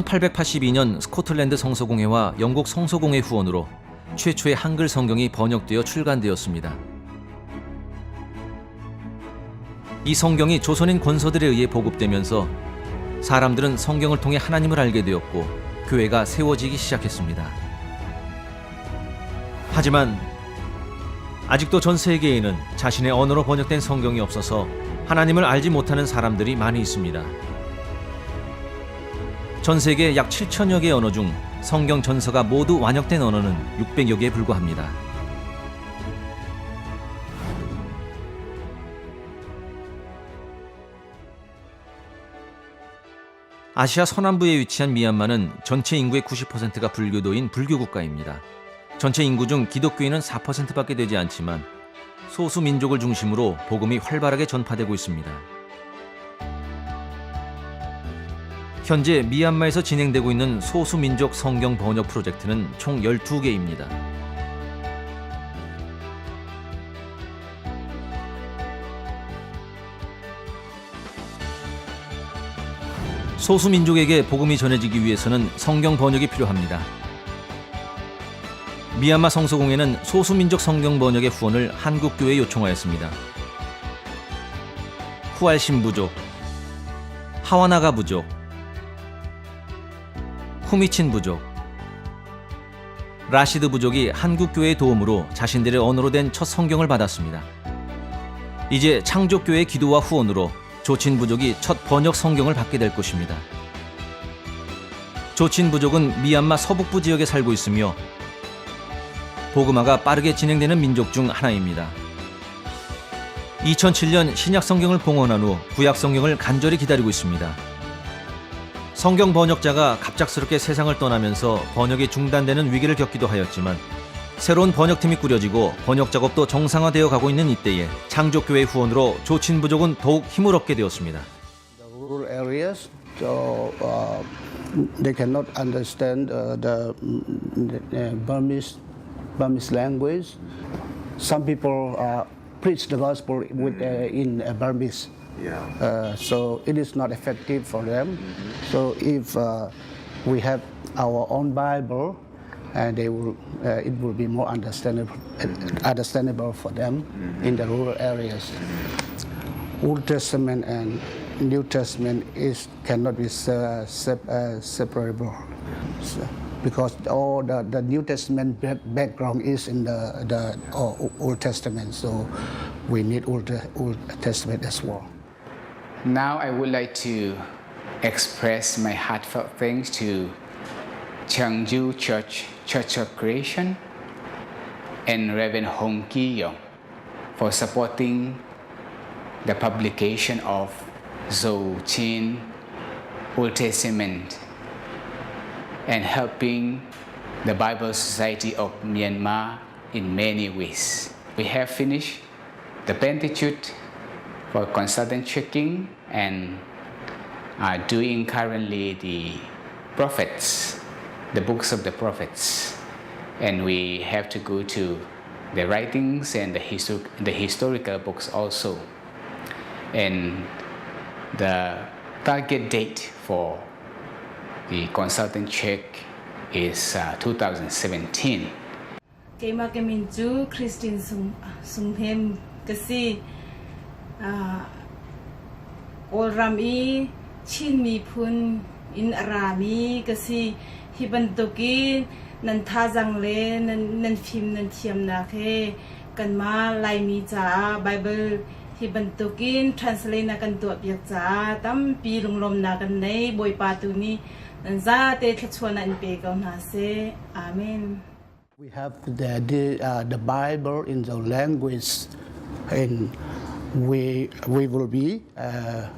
1882년 스코틀랜드 성서공회와 영국 성서공회 후원으로 최초의 한글 성경이 번역되어 출간되었습니다. 이 성경이 조선인 권서들에 의해 보급되면서 사람들은 성경을 통해 하나님을 알게 되었고 교회가 세워지기 시작했습니다. 하지만 아직도 전 세계에는 자신의 언어로 번역된 성경이 없어서 하나님을 알지 못하는 사람들이 많이 있습니다. 전 세계 약 7천여 개의 언어 중 성경 전서가 모두 완역된 언어는 600여 개에 불과합니다. 아시아 서남부에 위치한 미얀마는 전체 인구의 90%가 불교도인 불교 국가입니다. 전체 인구 중 기독교인은 4%밖에 되지 않지만 소수 민족을 중심으로 복음이 활발하게 전파되고 있습니다. 현재 미얀마에서 진행되고 있는 소수 민족 성경 번역 프로젝트는 총 12개입니다. 소수 민족에게 복음이 전해지기 위해서는 성경 번역이 필요합니다. 미얀마 성서공회는 소수민족 성경 번역의 후원을 한국교회에 요청하였습니다. 후알 신 부족, 하와나가 부족, 후미친 부족, 라시드 부족이 한국 교회의 도움으로 자신들의 언어로 된 첫 성경을 받았습니다. 이제 창조교회의 기도와 후원으로 조친 부족이 첫 번역 성경을 받게 될 것입니다. 조친 부족은 미얀마 서북부 지역에 살고 있으며 복음화가 빠르게 진행되는 민족 중 하나입니다. 2007년 신약 성경을 봉헌한 후 구약 성경을 간절히 기다리고 있습니다. 성경 번역자가 갑작스럽게 세상을 떠나면서 번역이 중단되는 위기를 겪기도 하였지만 새로운 번역팀이 꾸려지고 번역 작업도 정상화되어 가고 있는 이때에 창조교회 후원으로 조친 부족은 더욱 힘을 얻게 되었습니다. uh, they cannot understand uh, the, mm, the Burmese Burmese language. Some people uh, preach the gospel with uh, in uh, Burmese. Yeah. Uh, so it is not effective for them. So if uh, we have our own Bible, and they will, uh, it will be more understandable, understandable for them in the rural areas. Old Testament and New Testament is cannot be uh, sep- uh, separable So- because all the, the New Testament background is in the, the uh, Old Testament. So we need Old, Old Testament as well. Now I would like to express my heartfelt thanks to Changju Church, Church of Creation, and Reverend Hong Ki for supporting the publication of Zhou Qin Old Testament and helping the Bible Society of Myanmar in many ways. We have finished the Pentateuch for consultant checking and doing currently the prophets, the books of the prophets. And we have to go to the writings and the, the historical books also. And the target date for the consultant check is uh, 2017. Kay Christine โอรามีชินมีพุนอินรามีก็สิฮิบันตุกินนันทาจังเลนันนันฟิมนันเทียมนาเคกันมาไลมีจ้าไบเบิลฮิบันตุกินทรานสเลนากันตัวเปียกจ้าตั้มปีลงลมนากันในบอยปาตูนี้นันซาเตทชวนันเปกอวนาเซอาเมน We have the the, uh, the Bible in the language in we we will be uh,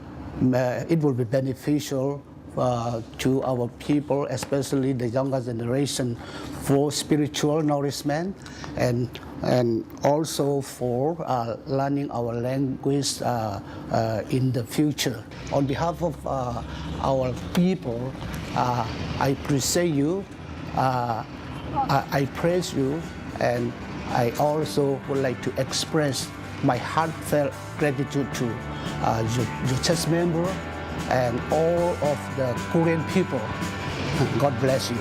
it will be beneficial uh, to our people, especially the younger generation, for spiritual nourishment, and and also for uh, learning our language uh, uh, in the future. On behalf of uh, our people, I appreciate you. I, I praise you and I also would like to express my heartfelt gratitude to uh, your, your church member and all of the Korean people God bless you.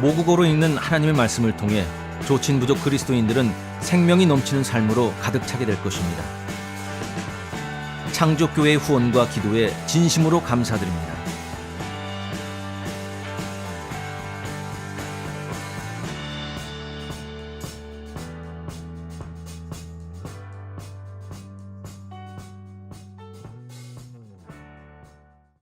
모국어로 읽는 하나님의 말씀을 통해 조친 부족 그리스도인들은 생명이 넘치는 삶으로 가득 차게 될 것입니다. 창조교회의 후원과 기도에 진심으로 감사드립니다.